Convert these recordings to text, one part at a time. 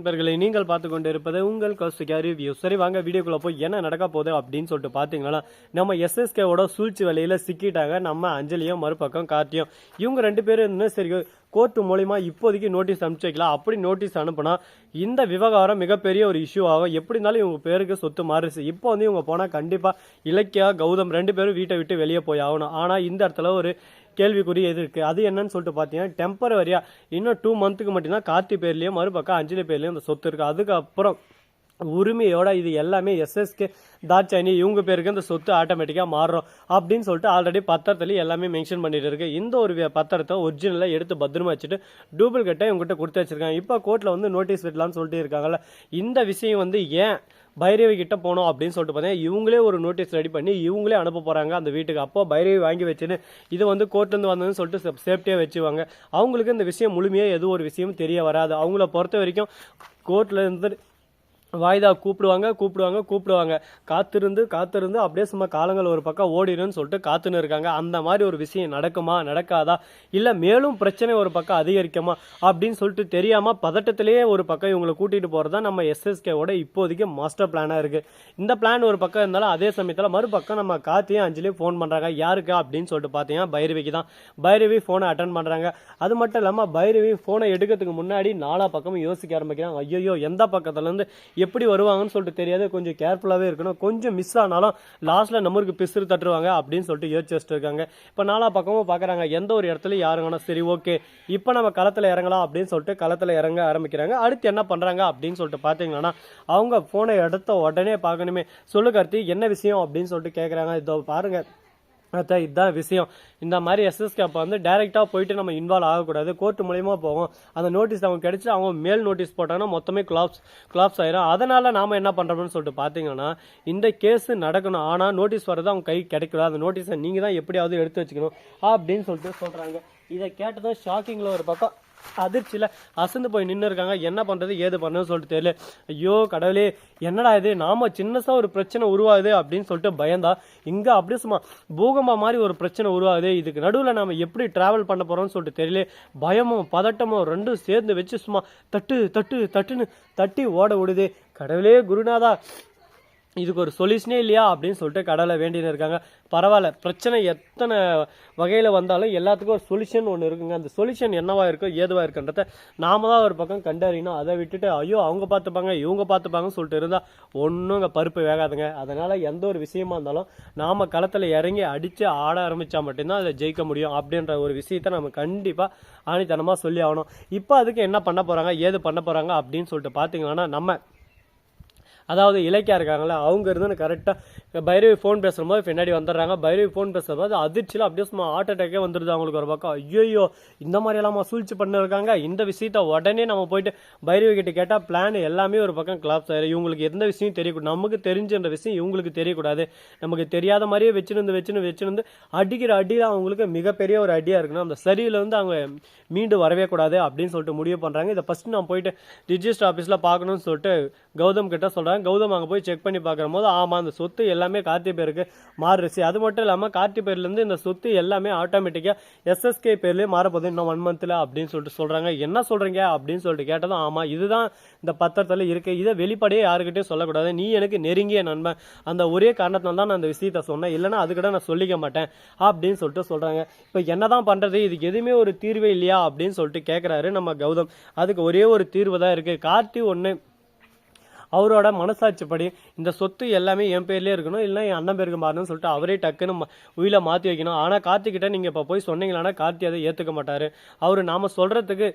நண்பர்களை நீங்கள் பார்த்து கொண்டு இருப்பது உங்கள் கௌஸ்டிகா ரிவ்யூ சரி வாங்க வீடியோக்குள்ள போய் என்ன நடக்க போகுது அப்படின்னு சொல்லிட்டு பார்த்தீங்கன்னா நம்ம எஸ்எஸ்கேவோட சூழ்ச்சி வலையில் சிக்கிட்டாங்க. நம்ம அஞ்சலியும் மறுபக்கம் கார்த்தியும். இவங்க ரெண்டு பேரும் இன்னும் சரி கோர்ட்டு மூலிமா இப்போதைக்கு நோட்டீஸ் அனுப்பிச்சு வைக்கலாம் அப்படி நோட்டீஸ் அனுப்புனா இந்த விவகாரம் மிகப்பெரிய ஒரு இஷ்யூ ஆகும். எப்படி இருந்தாலும் இவங்க பேருக்கு சொத்து மாறுச்சு. இப்போ வந்து இவங்க போனால் கண்டிப்பாக இலக்கியா கௌதம் ரெண்டு பேரும் வீட்டை விட்டு வெளியே போய் ஆகணும். ஆனால் இந்த இடத்துல ஒரு கேள்விக்குறி எது இருக்குது அது என்னன்னு சொல்லிட்டு பார்த்தீங்கன்னா டெம்பரவரியாக இன்னும் டூ மந்த்துக்கு மட்டும்தான் கார்த்தி பேர்லேயும் மறுபக்கம் அஞ்சலி பேர்லேயும் அந்த சொத்து இருக்குது அதுக்கப்புறம் உரிமையோட இது எல்லாமே எஸ்எஸ்கே தாட்சாயினி இவங்க பேருக்கு இந்த சொத்து ஆட்டோமேட்டிக்காக மாறுறோம் அப்படின்னு சொல்லிட்டு ஆல்ரெடி பத்திரத்துலேயும் எல்லாமே மென்ஷன் பண்ணிட்டு இருக்கு. இந்த ஒரு பத்திரத்தை ஒரிஜினலாக எடுத்து பத்திரமா வச்சுட்டு டூப்ளிகேட்டை இவங்ககிட்ட கொடுத்து வச்சிருக்காங்க. இப்போ கோர்ட்டில் வந்து நோட்டீஸ் விடலாம்னு சொல்லிட்டு இருக்காங்கல்ல. இந்த விஷயம் வந்து ஏன் பைரவி கிட்ட போனோம் அப்படின்னு சொல்லிட்டு பார்த்தீங்கன்னா இவங்களே ஒரு நோட்டீஸ் ரெடி பண்ணி இவங்களே அனுப்ப போகிறாங்க அந்த வீட்டுக்கு. அப்போ பைரவி வாங்கி வச்சுன்னு இது வந்து கோர்ட்லேருந்து வந்ததுன்னு சொல்லிட்டு சேஃப்டியாக வச்சுவாங்க. அவங்களுக்கு இந்த விஷயம் முழுமையாக எதுவும் ஒரு விஷயமும் தெரிய வராது. அவங்கள பொறுத்த வரைக்கும் கோர்ட்லேருந்து வாய்தா கூப்பிடுவாங்க கூப்பிடுவாங்க கூப்பிடுவாங்க. காத்திருந்து காத்திருந்து அப்படியே சும்மா காலங்கள் ஒரு பக்கம் ஓடிடுன்னு சொல்லிட்டு காத்துன்னு இருக்காங்க. அந்த மாதிரி ஒரு விஷயம் நடக்குமா நடக்காதா? இல்லை மேலும் பிரச்சனை ஒரு பக்கம் அதிகரிக்குமா அப்படின்னு சொல்லிட்டு தெரியாமல் பதட்டத்திலேயே ஒரு பக்கம் இவங்களை கூட்டிகிட்டு போகிறதா தான் நம்ம எஸ்எஸ்கேவோட இப்போதைக்கு மாஸ்டர் பிளானாக இருக்குது இந்த பிளான் ஒரு பக்கம் இருந்தாலும் அதே சமயத்தில் மறுபக்கம் நம்ம காத்தியும் அஞ்சலியும் ஃபோன் பண்ணுறாங்க யாருக்கு அப்படின்னு சொல்லிட்டு பார்த்தீங்கன்னா பைரவிக்கு தான். பைரவி ஃபோனை அட்டன் பண்ணுறாங்க அது மட்டும் இல்லாமல் பைரவி ஃபோனை எடுக்கிறதுக்கு முன்னாடி நாலா பக்கமும் யோசிக்க ஆரம்பிக்கிறாங்க. ஐயோ எந்த பக்கத்துலேருந்து எப்படி வருவாங்கன்னு சொல்லிட்டு தெரியாது. கொஞ்சம் கேர்ஃபுல்லாகவே இருக்கணும். கொஞ்சம் மிஸ் ஆனாலும் லாஸ்ட்டில் நம்மளுக்கு பிசுறு தட்டுருவாங்க அப்படின்னு சொல்லிட்டு யோசிச்சு வச்சுட்டு இருக்காங்க. இப்போ நாலா பக்கமும் பார்க்குறாங்க எந்த ஒரு இடத்துல யாருங்கன்னா சரி ஓகே இப்போ நம்ம களத்தில் இறங்கலாம் அப்படின்னு சொல்லிட்டு களத்தில் இறங்க ஆரம்பிக்கிறாங்க. அடுத்து என்ன பண்ணுறாங்க அப்படின்னு சொல்லிட்டு பார்த்தீங்கன்னா அவங்க ஃபோனை எடுத்த உடனே பார்க்கணுமே. சொல்லு கார்த்தி என்ன விஷயம் அப்படின்னு சொல்லிட்டு கேட்குறாங்க இதோ பாருங்கள் அதான் இதுதான் விஷயம். இந்த மாதிரி எஸ்எஸ் கேப் வந்து டைரெக்டாக போயிட்டு நம்ம இன்வால்வ் ஆகக்கூடாது. கோர்ட் மூலியமாக போவோம் அந்த நோட்டீஸ் அவங்க கிடைச்சி அவங்க மேல் நோட்டீஸ் போட்டாங்கன்னா மொத்தமே கிளாப்ஸ் கிளாப்ஸ் ஆயிரும். அதனால நாம என்ன பண்ணுறோம்னு சொல்லிட்டு பார்த்தீங்கன்னா இந்த கேஸ் நடக்கணும். ஆனால் நோட்டீஸ் வர்றது அவங்க கை கிடைக்கல. அந்த நோட்டீஸை நீங்கள் தான் எப்படியாவது எடுத்து வச்சுக்கணும் அப்படின்னு சொல்லிட்டு சொல்கிறாங்க இதை கேட்டதும் ஷாக்கிங்கில் ஒரு பக்கம் அதிர்ச்சியில் அசந்து போய் நின்று இருக்காங்க என்ன பண்ணுறது ஏது பண்ணுறது சொல்லிட்டு தெரியல. ஐயோ கடவுளே என்னடா இது? நாம சின்னசாக ஒரு பிரச்சனை உருவாகுது அப்படின்னு சொல்லிட்டு பயந்தா இங்கே அப்படியே சும்மா பூகம்பம் மாதிரி ஒரு பிரச்சனை உருவாகுது. இதுக்கு நடுவில் நம்ம எப்படி ட்ராவல் பண்ண போகிறோம்னு சொல்லிட்டு தெரியல. பயமும் பதட்டமும் ரெண்டும் சேர்ந்து வச்சு சும்மா தட்டு தட்டு தட்டுன்னு தட்டி ஓட விடுது. கடவுளே குருநாதா இதுக்கு ஒரு சொல்யூஷனே இல்லையா அப்படின்னு சொல்லிட்டு கடவுளை வேண்டின்னு இருக்காங்க. பரவாயில்ல பிரச்சனை எத்தனை வகையில் வந்தாலும் எல்லாத்துக்கும் ஒரு சொல்யூஷன் ஒன்று இருக்குங்க. அந்த சொல்யூஷன் என்னவா இருக்கோ ஏதுவாக இருக்குன்றத நாம தான் ஒரு பக்கம் கண்டறியணும். அதை விட்டுட்டு ஐயோ அவங்க பார்த்துப்பாங்க இவங்க பார்த்துப்பாங்கன்னு சொல்லிட்டு இருந்தால் ஒன்றும் பருப்பு வேகாதுங்க. அதனால் எந்த ஒரு விஷயமா இருந்தாலும் நாம் களத்தில் இறங்கி அடித்து ஆட ஆரம்பித்தா மட்டும்தான் அதை ஜெயிக்க முடியும் அப்படின்ற ஒரு விஷயத்த நம்ம கண்டிப்பாக ஆணித்தனமாக சொல்லி ஆகணும். இப்போ அதுக்கு என்ன பண்ண போகிறாங்க ஏது பண்ண போகிறாங்க அப்படின்னு சொல்லிட்டு பார்த்தீங்கன்னா நம்ம அதாவது இலக்கியா இருக்காங்களே அவங்க இருந்து கரெக்டாக பைரவி ஃபோன் பேசும்போது பின்னாடி வந்துடுறாங்க. பைரவி ஃபோன் பேசும்போது அதிர்ச்சியில் அப்படியே சும்மா ஹார்ட் அட்டாக்கே வந்துடுது அவங்களுக்கு ஒரு பக்கம். ஐயோ இந்த மாதிரியெல்லாம் சூழ்ச்சி பண்ணிருக்காங்க. இந்த விஷயத்த உடனே நம்ம போயிட்டு பைரவி கிட்ட கேட்டால் பிளான் எல்லாமே ஒரு பக்கம் கிளாப்ஸ் ஆயிரும். இவங்களுக்கு எந்த விஷயம் தெரியக்கூடாது நமக்கு தெரிஞ்சுன்ற விஷயம் இவங்களுக்கு தெரியக்கூடாது. நமக்கு தெரியாத மாதிரியே வச்சுருந்து வச்சுன்னு வச்சுருந்து அடிக்கிற அடியில் அவங்களுக்கு மிகப்பெரிய ஒரு அடியாக இருக்கணும். அந்த சரியிலேருந்து வந்து அவங்க மீண்டு வரவே கூடாது அப்படின்னு சொல்லிட்டு முடிவு பண்ணுறாங்க இதை ஃபஸ்ட்டு நான் போயிட்டு ரிஜிஸ்டர் ஆஃபீஸில் பார்க்கணும்னு சொல்லிட்டு கௌதம் கிட்ட சொல்கிறாங்க கௌதம் அங்கே போய் செக் பண்ணி பார்க்குற போது ஆமாம் அந்த சொத்து எல்லாமே கார்த்தி பேருக்கு மாறுச்சு. அது மட்டும் இல்லாமல் கார்த்தி பேர்லேருந்து இந்த சொத்து எல்லாமே ஆட்டோமேட்டிக்காக எஸ்எஸ்கே பேர்லேயே மாறப்போகுது. இன்னும் ஒன் மந்த்தில் அப்படின்னு சொல்லிட்டு சொல்கிறாங்க என்ன சொல்கிறீங்க அப்படின்னு சொல்லிட்டு கேட்டதும் ஆமாம் இதுதான் இந்த பத்திரத்தில் இருக்குது இதை வெளிப்படையே யாருக்கிட்டையும் சொல்லக்கூடாது. நீ எனக்கு நெருங்கிய நண்பன். அந்த ஒரே காரணத்தினால தான் நான் அந்த விஷயத்தை சொன்னேன். இல்லைன்னா கூட நான் சொல்லிக்க மாட்டேன் அப்படின்னு சொல்லிட்டு சொல்கிறாங்க இப்போ என்னதான் பண்ணுறது இதுக்கு எதுவுமே ஒரு தீர்வே இல்லையா அப்படின்னு சொல்லிட்டு கேட்குறாரு நம்ம கௌதம். அதுக்கு ஒரே ஒரு தீர்வு தான் இருக்குது கார்த்தி ஒன்று அவரோட மனசாட்சிப்படி இந்த சொத்து எல்லாமே என் பேர்லேயே இருக்கணும் இல்லை என் அண்ணன் பேருக்கு மாறணும்னு சொல்லிட்டு அவரே டக்குன்னு ம- உயில மாற்றி வைக்கணும். ஆனால் கார்த்திகிட்ட நீங்கள் இப்போ போய் சொன்னீங்கன்னா கார்த்தி அதை ஏற்றுக்க மாட்டார். அவர் நாம் சொல்கிறதுக்கு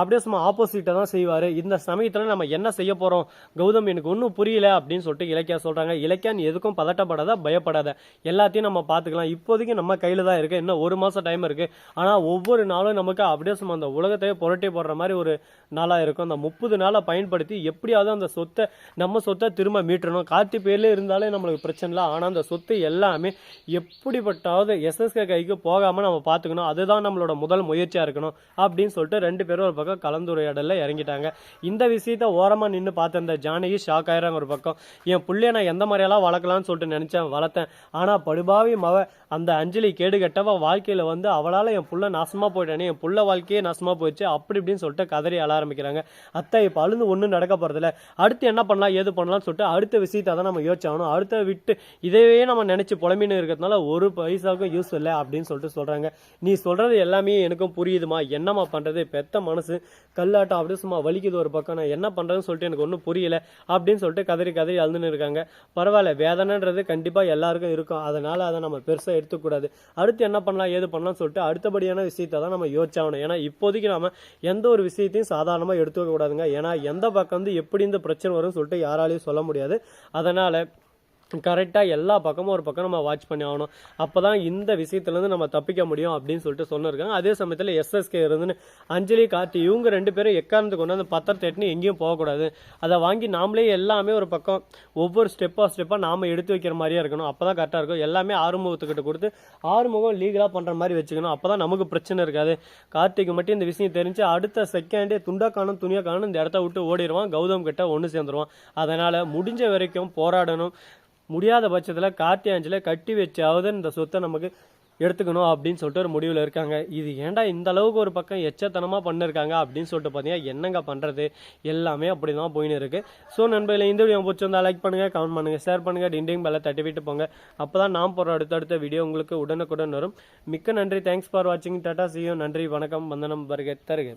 அப்படியே சும்மா ஆப்போசிட்டாக தான் செய்வார். இந்த சமயத்தில் நம்ம என்ன செய்ய போகிறோம் கௌதம் எனக்கு ஒன்றும் புரியல அப்படின்னு சொல்லிட்டு இலக்கியா சொல்கிறாங்க இலக்கியா நீ எதுக்கும் பதட்டப்படாத பயப்படாத. எல்லாத்தையும் நம்ம பார்த்துக்கலாம். இப்போதைக்கு நம்ம கையில் தான் இருக்குது இன்னும் ஒரு மாதம் டைம் இருக்குது ஆனால் ஒவ்வொரு நாளும் நமக்கு அப்படியே சும்மா அந்த உலகத்தையே புரட்டி போடுற மாதிரி ஒரு நாளாக இருக்கும். அந்த முப்பது நாளை பயன்படுத்தி எப்படியாவது அந்த சொத்தை நம்ம சொத்தை திரும்ப மீட்டணும். கார்த்தி பேர்ல இருந்தாலே நம்மளுக்கு பிரச்சனை இல்லை. ஆனால் அந்த சொத்து எல்லாமே எப்படிப்பட்டாவது எஸ்எஸ்கே கைக்கு போகாமல் நம்ம பார்த்துக்கணும். அதுதான் நம்மளோட முதல் முயற்சியாக இருக்கணும் அப்படின்னு சொல்லிட்டு ரெண்டு பேரும் ஒரு பக்கம் கலந்துரையாடலில் இறங்கிட்டாங்க. இந்த விஷயத்த ஓரமாக நின்று பார்த்திருந்த ஜானகி ஷாக் ஆயிடுறாங்க ஒரு பக்கம். என் பிள்ளைய நான் எந்த மாதிரியெல்லாம் வளர்க்கலாம்னு சொல்லிட்டு நினச்சேன் வளர்த்தேன். ஆனால் படுபாவி மவ அந்த அஞ்சலி கேடு கெட்டவ வாழ்க்கையில் வந்து அவளால் என் புள்ள நாசமாக போயிட்டானே என் புள்ள வாழ்க்கையே நாசமாக போயிடுச்சு அப்படி இப்படின்னு சொல்லிட்டு கதறி அழ ஆரம்பிக்கிறாங்க. அத்தை இப்போ அழுந்து ஒன்றும் நடக்க போகிறதில்ல அடுத்து என்ன பண்ணலாம் ஏது பண்ணலாம்னு சொல்லிட்டு அடுத்த விஷயத்தை தான் நம்ம யோசிச்சாகணும். அடுத்த விட்டு இதையே நம்ம நினச்சி புலம்பின்னு இருக்கிறதுனால ஒரு பைசாவுக்கும் யூஸ் இல்லை அப்படின்னு சொல்லிட்டு சொல்கிறாங்க நீ சொல்கிறது எல்லாமே எனக்கும் புரியுதுமா? என்னம்மா பண்ணுறது பெத்த மனசு கல்லாட்டம் அப்படியே சும்மா வலிக்குது ஒரு பக்கம். நான் என்ன பண்ணுறதுன்னு சொல்லிட்டு எனக்கு ஒன்றும் புரியல அப்படின்னு சொல்லிட்டு கதறி கதறி அழுதுன்னு இருக்காங்க. பரவாயில்ல வேதனைன்றது கண்டிப்பாக எல்லாருக்கும் இருக்கும். அதனால் அதை நம்ம பெருசாக எடுத்துக்கூடாது. அடுத்து என்ன பண்ணலாம் ஏது பண்ணலாம்னு சொல்லிட்டு அடுத்தபடியான விஷயத்தை தான் நம்ம யோசிச்சாகணும். ஏன்னா இப்போதைக்கு நம்ம எந்த ஒரு விஷயத்தையும் சாதாரணமாக எடுத்துக்க கூடாதுங்க ஏன்னா எந்த பக்கம் வந்து எப்படி இந்த பிரச்சனை வரும்னு சொல்லிட்டு யாராலையும் சொல்ல முடியாது. அதனால் கரெக்டாக எல்லா பக்கமும் ஒரு பக்கம் நம்ம வாட்ச் பண்ணி ஆகணும். அப்போ தான் இந்த விஷயத்துலேருந்து நம்ம தப்பிக்க முடியும் அப்படின்னு சொல்லிட்டு சொன்னிருக்காங்க அதே சமயத்தில் எஸ்எஸ்கே இருந்துன்னு அஞ்சலி கார்த்தி இவங்க ரெண்டு பேரும் எக்காரணத்து கொண்டு அந்த பத்திரத்தை எட்டுன்னு எங்கேயும் போகக்கூடாது. அதை வாங்கி நாமளே எல்லாமே ஒரு பக்கம் ஒவ்வொரு ஸ்டெப்பாக ஸ்டெப்பாக நாம் எடுத்து வைக்கிற மாதிரியே இருக்கணும். அப்போ தான் கரெக்டாக இருக்கும். எல்லாமே ஆறுமுகத்துக்கிட்ட கொடுத்து ஆறுமுகம் லீகலாக பண்ணுற மாதிரி வச்சுக்கணும். அப்போ தான் நமக்கு பிரச்சனை இருக்காது. கார்த்திக்கு மட்டும் இந்த விஷயம் தெரிஞ்சு அடுத்த செகண்டே துண்டா காணும் துணியா காணும் இந்த இடத்த விட்டு ஓடிடுவான். கௌதம் கிட்ட ஒன்று சேர்ந்துருவான். அதனால் முடிஞ்ச வரைக்கும் போராடணும். முடியாத பட்சத்தில் கார்த்தி கட்டி வச்சாவது இந்த சொத்தை நமக்கு எடுத்துக்கணும் அப்படின்னு சொல்லிட்டு ஒரு முடிவில் இருக்காங்க. இது ஏன்டா இந்த அளவுக்கு ஒரு பக்கம் எச்சத்தனமாக பண்ணிருக்காங்க அப்படின்னு சொல்லிட்டு பார்த்தீங்கன்னா என்னங்க பண்ணுறது எல்லாமே அப்படி தான் போயின்னு இருக்குது ஸோ நண்பர்களே இந்த வீடியோ பிடிச்சிருந்தா லைக் பண்ணுங்கள் கமெண்ட் பண்ணுங்கள் ஷேர் பண்ணுங்கள் டிண்டிங் பெல்ல தட்டி விட்டு போங்க. அப்போ தான் நான் போகிற அடுத்தடுத்த வீடியோ உங்களுக்கு உடனுக்குடன் வரும். மிக்க நன்றி. தேங்க்ஸ் ஃபார் வாட்சிங் டாட்டா சியோ நன்றி வணக்கம். வந்தனம் வருகை தருக.